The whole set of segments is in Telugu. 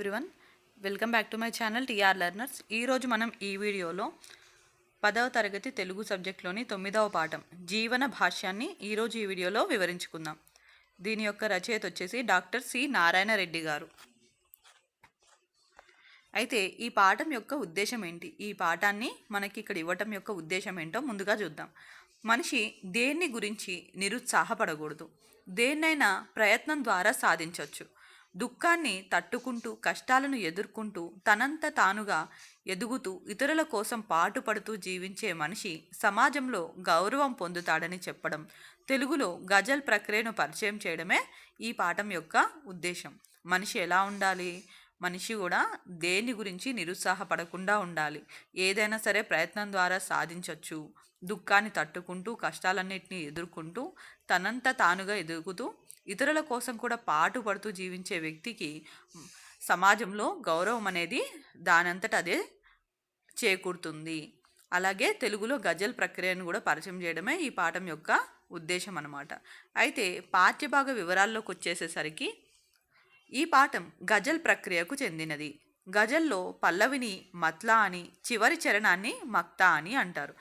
Everyone welcome back to my channel TR learners ఈరోజు మనం ఈ వీడియోలో పదవ తరగతి తెలుగు సబ్జెక్ట్లోని తొమ్మిదవ పాఠం జీవన భాష్యాన్ని ఈరోజు ఈ వీడియోలో వివరించుకుందాం. దీని యొక్క రచయిత వచ్చేసి డాక్టర్ సి. నారాయణ రెడ్డి గారు. అయితే ఈ పాఠం యొక్క ఉద్దేశం ఏంటి? ఈ పాఠాన్ని మనకి ఇక్కడ ఇవ్వటం యొక్క ఉద్దేశం ఏంటో ముందుగా చూద్దాం. మనిషి దేన్ని గురించి నిరుత్సాహపడకూడదు. దేన్నైనా ప్రయత్నం ద్వారా సాధించవచ్చు దుఃఖాన్ని తట్టుకుంటూ కష్టాలను ఎదుర్కొంటూ తనంత తానుగా ఎదుగుతూ ఇతరుల కోసం పాటుపడుతూ జీవించే మనిషి సమాజంలో గౌరవం పొందుతాడని చెప్పడం తెలుగులో గజల్ ప్రక్రియను పరిచయం చేయడమే ఈ పాఠం యొక్క ఉద్దేశం. మనిషి ఎలా ఉండాలి? మనిషి కూడా దేని గురించి నిరుత్సాహపడకుండా ఉండాలి. ఏదైనా సరే ప్రయత్నం ద్వారా సాధించవచ్చు దుఃఖాన్ని తట్టుకుంటూ కష్టాలన్నింటినీ ఎదుర్కొంటూ తనంత తానుగా ఎదుగుతూ ఇతరుల కోసం కూడా పాటుపడుతూ జీవించే వ్యక్తికి సమాజంలో గౌరవం అనేది దానంతట అదే చేకూరుతుంది. అలాగే తెలుగులో గజల్ ప్రక్రియను కూడా పరిచయం చేయడమే ఈ పాఠం యొక్క ఉద్దేశం అన్నమాట. అయితే పాఠ్యభాగ వివరాల్లోకి వచ్చేసేసరికి ఈ పాఠం గజల్ ప్రక్రియకు చెందినది. గజల్లో పల్లవిని మత్లా అని చివరి చరణాన్ని మక్తా అని అంటారు.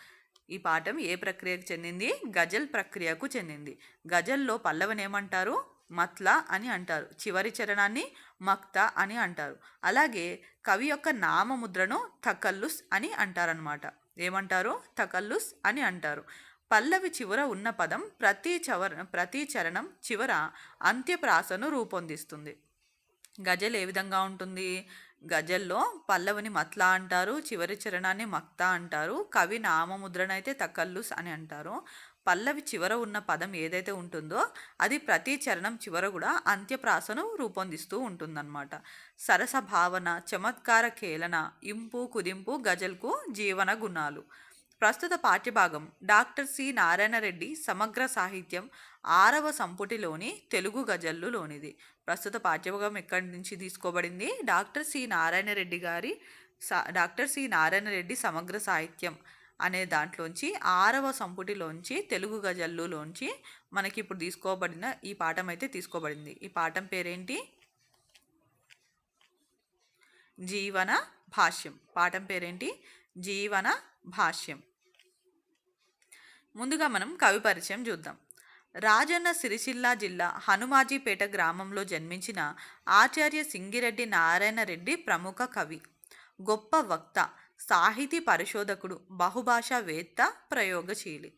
ఈ పాఠం ఏ ప్రక్రియకు చెందింది? గజల్ ప్రక్రియకు చెందింది. గజల్లో పల్లవిని ఏమంటారు? మత్లా అని అంటారు. చివరి చరణాన్ని మక్త అని అంటారు. అలాగే కవి యొక్క నామముద్రను తకల్లుస్ అని అంటారనమాట ఏమంటారు? తకల్లుస్ అని అంటారు. పల్లవి చివర ఉన్న పదం ప్రతి చవర ప్రతి చరణం చివర అంత్యప్రాసను రూపొందిస్తుంది. గజల్ ఏ విధంగా ఉంటుంది? గజల్లో పల్లవిని మత్లా అంటారు చివరి చరణాన్ని మక్తా అంటారు కవి నామముద్రణ అయితే తకల్లుస్ అని అంటారు. పల్లవి చివర ఉన్న పదం ఏదైతే ఉంటుందో అది ప్రతి చరణం చివర కూడా అంత్యప్రాసను రూపొందిస్తూ ఉంటుందన్నమాట. సరస భావన చమత్కార కేలన ఇంపు కుదింపు గజల్కు జీవన గుణాలు. ప్రస్తుత పాఠ్యభాగం డాక్టర్ సి నారాయణ రెడ్డి సమగ్ర సాహిత్యం ఆరవ సంపుటిలోని తెలుగు గజల్లులోనిది. ప్రస్తుత పాఠ్యభాగం ఎక్కడి నుంచి తీసుకోబడింది? డాక్టర్ సి నారాయణ రెడ్డి గారి సా డాక్టర్ సి నారాయణ రెడ్డి సమగ్ర సాహిత్యం అనే దాంట్లోంచి ఆరవ సంపుటిలోంచి తెలుగు గజల్లులోంచి మనకి ఇప్పుడు తీసుకోబడిన ఈ పాఠం అయితే తీసుకోబడింది. ఈ పాఠం పేరేంటి? జీవన భాష్యం. పాఠం పేరేంటి? జీవన భాష్యం. ముందుగా మనం కవి పరిచయం చూద్దాం. రాజన్న సిరిసిల్ల జిల్లా హనుమాజీపేట గ్రామంలో జన్మించిన ఆచార్య సింగిరెడ్డి నారాయణ రెడ్డి ప్రముఖ కవి. గొప్ప వక్త సాహితీ పరిశోధకుడు బహుభాషావేత్త ప్రయోగశీలి.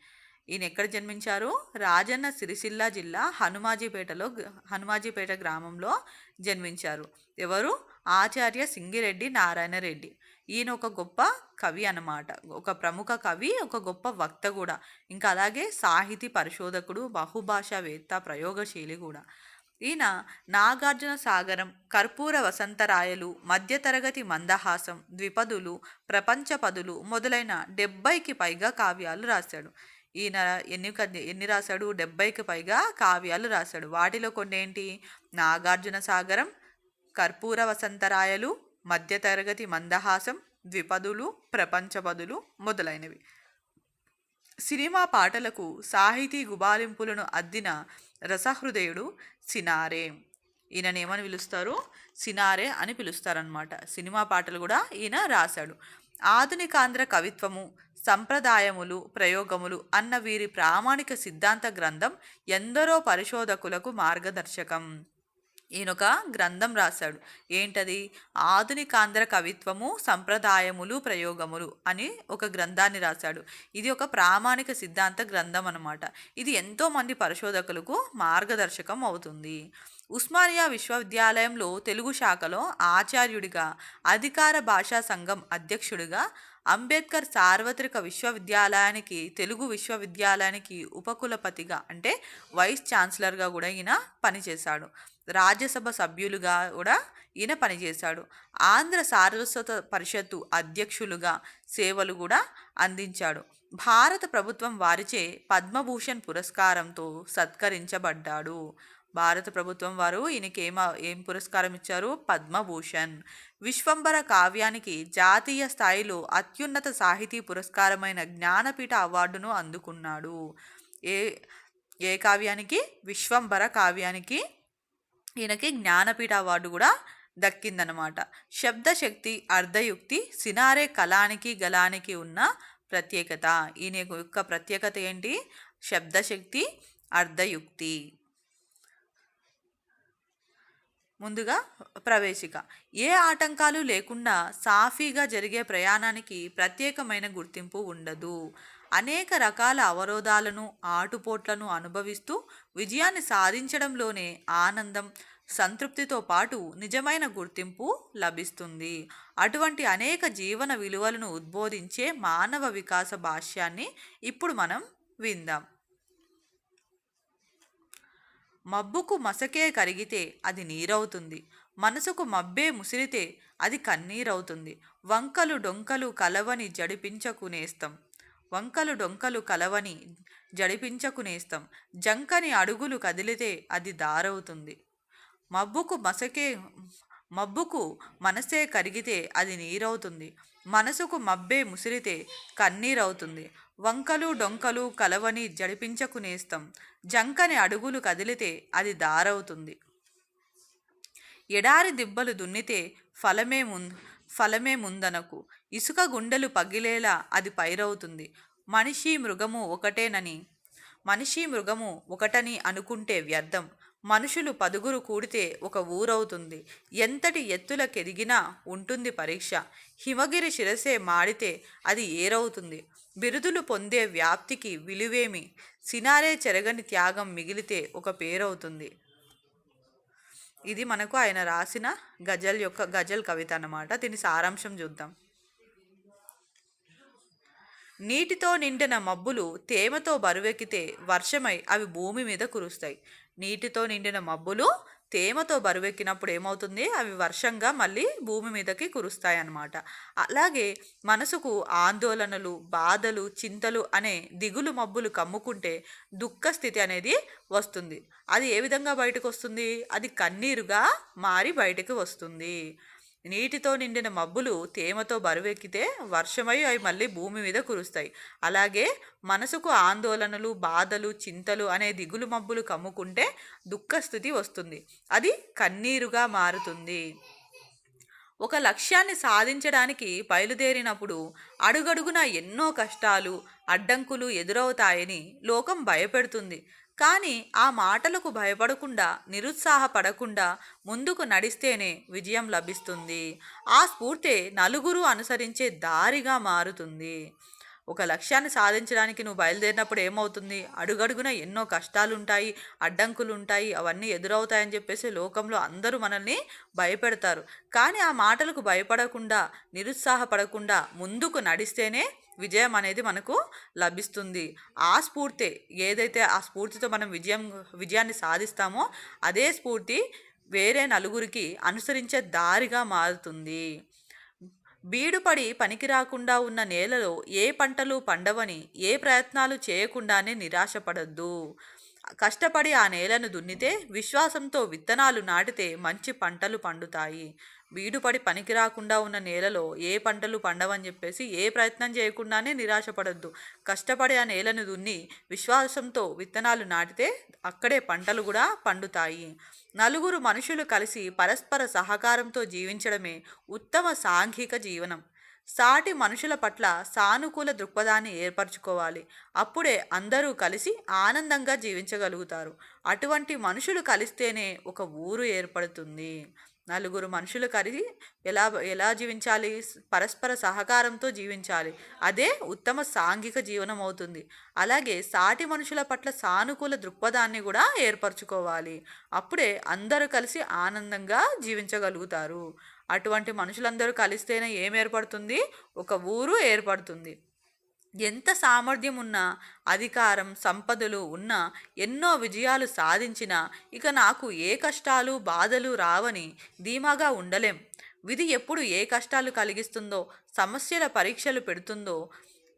ఈయన ఎక్కడ జన్మించారు? రాజన్న సిరిసిల్ల జిల్లా హనుమాజీపేటలో హనుమాజీపేట గ్రామంలో జన్మించారు. ఎవరు? ఆచార్య సింగిరెడ్డి నారాయణ రెడ్డి ఈయన ఒక గొప్ప కవి అన్నమాట. ఒక ప్రముఖ కవి ఒక గొప్ప వక్త కూడా. ఇంకా అలాగే సాహితీ పరిశోధకుడు బహుభాషావేత్త ప్రయోగశీలి కూడా. ఈయన నాగార్జున సాగరం కర్పూర వసంతరాయలు మధ్యతరగతి మందహాసం ద్విపదులు ప్రపంచ పదులు మొదలైన డెబ్బైకి పైగా కావ్యాలు రాశాడు. ఈయన ఎన్ని క- ఎన్ని రాశాడు? డెబ్బైకి పైగా కావ్యాలు రాశాడు. వాటిలో కొన్ని ఏంటి నాగార్జున సాగరం కర్పూర వసంతరాయలు మధ్యతరగతి మందహాసం ద్విపదులు ప్రపంచపదులు మొదలైనవి. సినిమా పాటలకు సాహితీ గుబాలింపులను అద్దిన రసహృదయుడు సినారే. ఈయననేమని ఏమని పిలుస్తారు? సినారే అని పిలుస్తారనమాట సినిమా పాటలు కూడా ఈయన రాశాడు. ఆధునికాంధ్ర కవిత్వము సంప్రదాయములు ప్రయోగములు అన్న వీరి ప్రామాణిక సిద్ధాంత గ్రంథం ఎందరో పరిశోధకులకు మార్గదర్శకం. ఈయనొక గ్రంథం రాశాడు. ఏంటది? ఆధునికాంధ్ర కవిత్వము సంప్రదాయములు ప్రయోగములు అని ఒక గ్రంథాన్ని రాశాడు. ఇది ఒక ప్రామాణిక సిద్ధాంత గ్రంథం అన్నమాట. ఇది ఎంతోమంది పరిశోధకులకు మార్గదర్శకం అవుతుంది. ఉస్మానియా విశ్వవిద్యాలయంలో తెలుగు శాఖలో ఆచార్యుడిగా అధికార భాషా సంఘం అధ్యక్షుడిగా అంబేద్కర్ సార్వత్రిక విశ్వవిద్యాలయానికి తెలుగు విశ్వవిద్యాలయానికి ఉపకులపతిగా అంటే వైస్ ఛాన్సలర్గా కూడా ఈయన పనిచేశాడు. రాజ్యసభ సభ్యులుగా కూడా ఈయన పనిచేశాడు. ఆంధ్ర సారస్వత పరిషత్తు అధ్యక్షులుగా సేవలు కూడా అందించాడు. భారత ప్రభుత్వం వారిచే పద్మభూషణ్ పురస్కారంతో సత్కరించబడ్డాడు. భారత ప్రభుత్వం వారు ఈయనకి ఏం ఏం పురస్కారం ఇచ్చారు? పద్మభూషణ్. విశ్వంబర కావ్యానికి జాతీయ స్థాయిలో అత్యున్నత సాహితీ పురస్కారమైన జ్ఞానపీఠ అవార్డును అందుకున్నాడు. ఏ ఏ కావ్యానికి? విశ్వంబర కావ్యానికి ఈయనకి జ్ఞానపీఠ అవార్డు కూడా దక్కిందనమాట శబ్దశక్తి అర్ధయుక్తి సినారే కళానికి గలానికి ఉన్న ప్రత్యేకత. ఈయన యొక్క ప్రత్యేకత ఏంటి? శబ్దశక్తి అర్ధయుక్తి. ముందుగా ప్రవేశిక. ఏ ఆటంకాలు లేకుండా సాఫీగా జరిగే ప్రయాణానికి ప్రత్యేకమైన గుర్తింపు ఉండదు. అనేక రకాల అవరోధాలను ఆటుపోట్లను అనుభవిస్తూ విజయాన్ని సాధించడంలోనే ఆనందం సంతృప్తితో పాటు నిజమైన గుర్తింపు లభిస్తుంది. అటువంటి అనేక జీవన విలువలను ఉద్బోధించే మానవ వికాస భాష్యాన్ని ఇప్పుడు మనం విందాం. మబ్బుకు మసకే కరిగితే అది నీరవుతుంది. మనసుకు మబ్బే ముసిరితే అది కన్నీరవుతుంది. వంకలు డొంకలు కలవని జడిపించకునేస్తాం వంకలు డొంకలు కలవని జడిపించకునేస్తాం జంకని అడుగులు కదిలితే అది దారవుతుంది. మబ్బుకు మసకే మబ్బుకు మనసే కరిగితే అది నీరవుతుంది. మనసుకు మబ్బే ముసిరితే కన్నీరవుతుంది. వంకలు డొంకలు కలవని జడిపించకునేస్తాం జంకని అడుగులు కదిలితే అది దారవుతుంది. ఎడారి దిబ్బలు దున్నితే ఫలమే ముం ఫలమే ముందనకు. ఇసుక గుండెలు పగిలేలా అది పైరవుతుంది. మనిషి మృగము ఒకటేనని మనిషి మృగము ఒకటని అనుకుంటే వ్యర్థం. మనుషులు పదుగురు కూడితే ఒక ఊరవుతుంది. ఎంతటి ఎత్తులకెదిగినా ఉంటుంది పరీక్ష. హిమగిరి శిరసే మాడితే అది ఏరవుతుంది. బిరుదులు పొందే వ్యాప్తికి విలువేమి? సినారే చెరగని త్యాగం మిగిలితే ఒక పేరవుతుంది. ఇది మనకు ఆయన రాసిన గజల్ యొక్క గజల్ కవిత అన్నమాట. దీని సారాంశం చూద్దాం. నీటితో నిండిన మబ్బులు తేమతో బరువెక్కితే వర్షమై అవి భూమి మీద కురుస్తాయి. నీటితో నిండిన మబ్బులు తేమతో బరువెక్కినప్పుడు ఏమవుతుంది? అవి వర్షంగా మళ్ళీ భూమి మీదకి కురుస్తాయి అన్నమాట అలాగే మనసుకు ఆందోళనలు బాధలు చింతలు అనే దిగులు మబ్బులు కమ్ముకుంటే దుఃఖ స్థితి అనేది వస్తుంది. అది ఏ విధంగా బయటకు వస్తుంది అది కన్నీరుగా మారి బయటకు వస్తుంది. నీటితో నిండిన మబ్బులు తేమతో బరువెక్కితే వర్షమై అవి మళ్ళీ భూమి మీద కురుస్తాయి. అలాగే మనసుకు ఆందోళనలు బాధలు చింతలు అనే దిగులు మబ్బులు కమ్ముకుంటే దుఃఖస్థితి వస్తుంది. అది కన్నీరుగా మారుతుంది. ఒక లక్ష్యాన్ని సాధించడానికి బయలుదేరినప్పుడు అడుగడుగున ఎన్నో కష్టాలు అడ్డంకులు ఎదురవుతాయని లోకం భయపెడుతుంది. కానీ ఆ మాటలకు భయపడకుండా నిరుత్సాహపడకుండా ముందుకు నడిస్తేనే విజయం లభిస్తుంది. ఆ స్ఫూర్తే నలుగురు అనుసరించే దారిగా మారుతుంది. ఒక లక్ష్యాన్ని సాధించడానికి నువ్వు బయలుదేరినప్పుడు ఏమవుతుంది? అడుగడుగున ఎన్నో కష్టాలు ఉంటాయి అడ్డంకులు ఉంటాయి అవన్నీ ఎదురవుతాయని చెప్పేసి లోకంలో అందరూ మనల్ని భయపెడతారు. కానీ ఆ మాటలకు భయపడకుండా నిరుత్సాహపడకుండా ముందుకు నడిస్తేనే విజయం అనేది మనకు లభిస్తుంది. ఆ స్ఫూర్తి ఏదైతే ఆ స్ఫూర్తితో మనం విజయం విజయాన్ని సాధిస్తామో అదే స్ఫూర్తి వేరే నలుగురికి అనుసరించే దారిగా మారుతుంది. బీడుపడి పనికిరాకుండా ఉన్న నేలలో ఏ పంటలు పండవని ఏ ప్రయత్నాలు చేయకుండానే నిరాశపడద్దు. కష్టపడి ఆ నేలను దున్నితే విశ్వాసంతో విత్తనాలు నాటితే మంచి పంటలు పండుతాయి. బీడుపడి పనికి రాకుండా ఉన్న నేలలో ఏ పంటలు పండవని చెప్పేసి ఏ ప్రయత్నం చేయకుండానే నిరాశపడద్దు. కష్టపడి ఆ నేలను దున్ని విశ్వాసంతో విత్తనాలు నాటితే అక్కడే పంటలు కూడా పండుతాయి. నలుగురు మనుషులు కలిసి పరస్పర సహకారంతో జీవించడమే ఉత్తమ సాంఘిక జీవనం. సాటి మనుషుల పట్ల సానుకూల దృక్పథాన్ని ఏర్పరచుకోవాలి. అప్పుడే అందరూ కలిసి ఆనందంగా జీవించగలుగుతారు. అటువంటి మనుషులు కలిస్తేనే ఒక ఊరు ఏర్పడుతుంది. నలుగురు మనుషులు కలిసి ఎలా ఎలా జీవించాలి? పరస్పర సహకారంతో జీవించాలి. అదే ఉత్తమ సాంఘిక జీవనం అవుతుంది. అలాగే సాటి మనుషుల పట్ల సానుకూల దృక్పథాన్ని కూడా ఏర్పరచుకోవాలి. అప్పుడే అందరూ కలిసి ఆనందంగా జీవించగలుగుతారు. అటువంటి మనుషులందరూ కలిస్తేనే ఏం ఏర్పడుతుంది? ఒక ఊరు ఏర్పడుతుంది. ఎంత సామర్థ్యం ఉన్నా అధికారం సంపదలు ఉన్నా ఎన్నో విజయాలు సాధించినా ఇక నాకు ఏ కష్టాలు బాధలు రావని ధీమాగా ఉండలేం. విధి ఎప్పుడు ఏ కష్టాలు కలిగిస్తుందో సమస్యల పరీక్షలు పెడుతుందో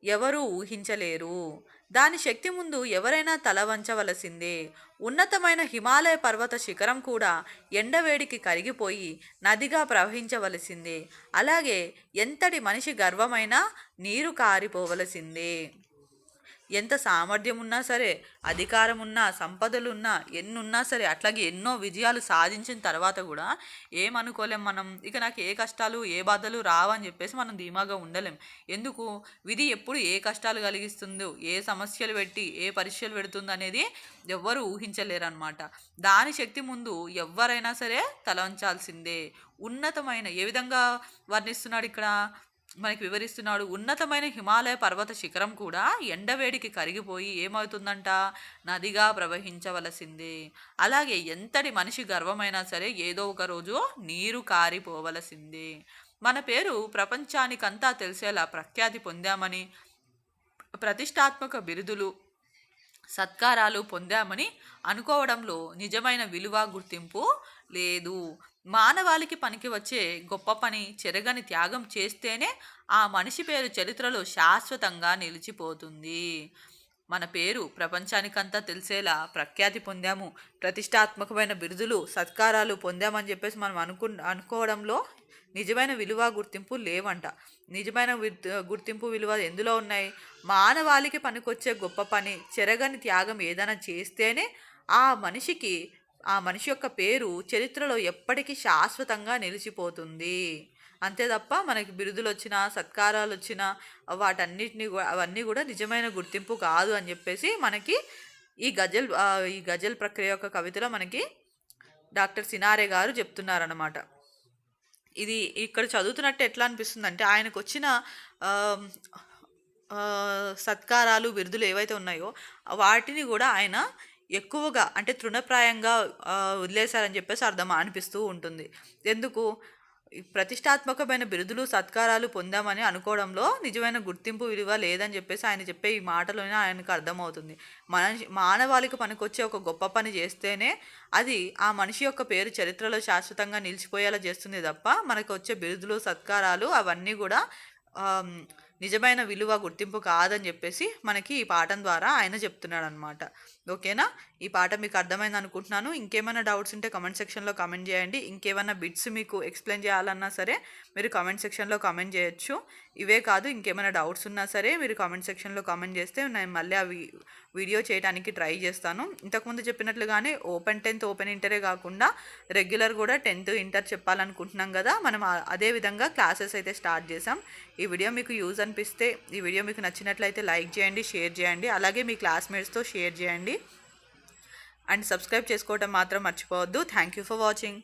ఎవరూ ఊహించలేరు. దాని శక్తి ముందు ఎవరైనా తల వంచవలసిందే. ఉన్నతమైన హిమాలయ పర్వత శిఖరం కూడా ఎండవేడికి కరిగిపోయి నదిగా ప్రవహించవలసిందే. అలాగే ఎంతటి మనిషి గర్వమైనా నీరు కారిపోవలసిందే. ఎంత సామర్థ్యం ఉన్నా సరే అధికారం ఉన్నా సంపదలు ఉన్నా ఎన్ని ఉన్నా సరే అట్లాగే ఎన్నో విజయాలు సాధించిన తర్వాత కూడా ఏమనుకోలేం మనం. ఇక నాకు ఏ కష్టాలు ఏ బాధలు రావని చెప్పేసి మనం ధీమాగా ఉండలేం. ఎందుకు? విధి ఎప్పుడు ఏ కష్టాలు కలిగిస్తుందో ఏ సమస్యలు పెట్టి ఏ పరీక్షలు పెడుతుందో అనేది ఎవ్వరు ఊహించలేరనమాట దాని శక్తి ముందు ఎవరైనా సరే తలంచాల్సిందే. ఉన్నతమైన ఏ విధంగా వర్ణిస్తున్నాడు ఇక్కడ? మనకి వివరిస్తున్నాడు ఉన్నతమైన హిమాలయ పర్వత శిఖరం కూడా ఎండవేడికి కరిగిపోయి ఏమవుతుందంట? నదిగా ప్రవహించవలసిందే. అలాగే ఎంతటి మనిషి గర్వమైనా సరే ఏదో ఒక రోజు నీరు కారిపోవలసిందే. మన పేరు ప్రపంచానికంతా తెలిసేలా ప్రఖ్యాతి పొందామని ప్రతిష్టాత్మక బిరుదులు సత్కారాలు పొందామని అనుకోవడంలో నిజమైన విలువ గుర్తింపు లేదు. మానవాళికి పనికి వచ్చే గొప్ప పని చెరగని త్యాగం చేస్తేనే ఆ మనిషి పేరు చరిత్రలో శాశ్వతంగా నిలిచిపోతుంది. మన పేరు ప్రపంచానికంతా తెలిసేలా ప్రఖ్యాతి పొందాము. ప్రతిష్టాత్మకమైన బిరుదులు సత్కారాలు పొందామని చెప్పేసి మనం అనుకు అనుకోవడంలో నిజమైన విలువ గుర్తింపు లేవంట. నిజమైన గుర్తింపు విలువ ఎందులో ఉన్నాయి? మానవాళికి పనికొచ్చే గొప్ప పని చెరగని త్యాగం ఏదైనా చేస్తేనే ఆ మనిషికి ఆ మనిషి యొక్క పేరు చరిత్రలో ఎప్పటికీ శాశ్వతంగా నిలిచిపోతుంది. అంతే తప్ప మనకి బిరుదులు వచ్చినా సత్కారాలు వచ్చినా వాటన్నిటిని అవన్నీ కూడా నిజమైన గుర్తింపు కాదు అని చెప్పేసి మనకి ఈ గజల్ ఈ గజల్ ప్రక్రియ యొక్క కవితలో మనకి డాక్టర్ సినారే గారు చెప్తున్నారన్నమాట. ఇది ఇక్కడ చదువుతున్నట్టు ఎట్లా అనిపిస్తుంది అంటే ఆయనకు వచ్చిన సత్కారాలు బిరుదులు ఏవైతే ఉన్నాయో వాటిని కూడా ఆయన ఎక్కువగా అంటే తృణప్రాయంగా వదిలేశారని చెప్పేసి అర్థం అనిపిస్తూ ఉంటుంది. ఎందుకు? ఈ ప్రతిష్టాత్మకమైన బిరుదులు సత్కారాలు పొందామని అనుకోవడంలో నిజమైన గుర్తింపు విలువ లేదని చెప్పేసి ఆయన చెప్పే ఈ మాటలోనే ఆయనకు అర్థమవుతుంది. మనిషి మానవాళికి పనికొచ్చే ఒక గొప్ప పని చేస్తేనే అది ఆ మనిషి యొక్క పేరు చరిత్రలో శాశ్వతంగా నిలిచిపోయేలా చేస్తుంది తప్ప మనకు వచ్చే బిరుదులు సత్కారాలు అవన్నీ కూడా నిజమైన విలువ గుర్తింపు కాదని చెప్పేసి మనకి ఈ పాఠం ద్వారా ఆయన చెప్తున్నాడు అనమాట ఓకేనా? ఈ పాట మీకు అర్థమైంది అనుకుంటున్నాను. ఇంకేమైనా డౌట్స్ ఉంటే కమెంట్ సెక్షన్లో కమెంట్ చేయండి. ఇంకేమైనా బిట్స్ మీకు ఎక్స్ప్లెయిన్ చేయాలన్నా సరే మీరు కమెంట్ సెక్షన్లో కమెంట్ చేయొచ్చు. ఇవే కాదు ఇంకేమైనా డౌట్స్ ఉన్నా సరే మీరు కామెంట్ సెక్షన్లో కామెంట్ చేస్తే నేను మళ్ళీ అవి వీడియో చేయడానికి ట్రై చేస్తాను. ఇంతకుముందు చెప్పినట్లుగానే ఓపెన్ టెన్త్ ఓపెన్ ఇంటరే కాకుండా రెగ్యులర్ కూడా టెన్త్ ఇంటర్ చెప్పాలనుకుంటున్నాం కదా మనం అదే విధంగా క్లాసెస్ అయితే స్టార్ట్ చేసాం ఈ వీడియో మీకు యూజ్ అనిపిస్తే ఈ వీడియో మీకు నచ్చినట్లయితే లైక్ చేయండి షేర్ చేయండి. అలాగే మీ క్లాస్మేట్స్తో షేర్ చేయండి. అండ్ సబ్స్క్రైబ్ చేసుకోవటం మాత్రం మర్చిపోవద్దు. Thank you for watching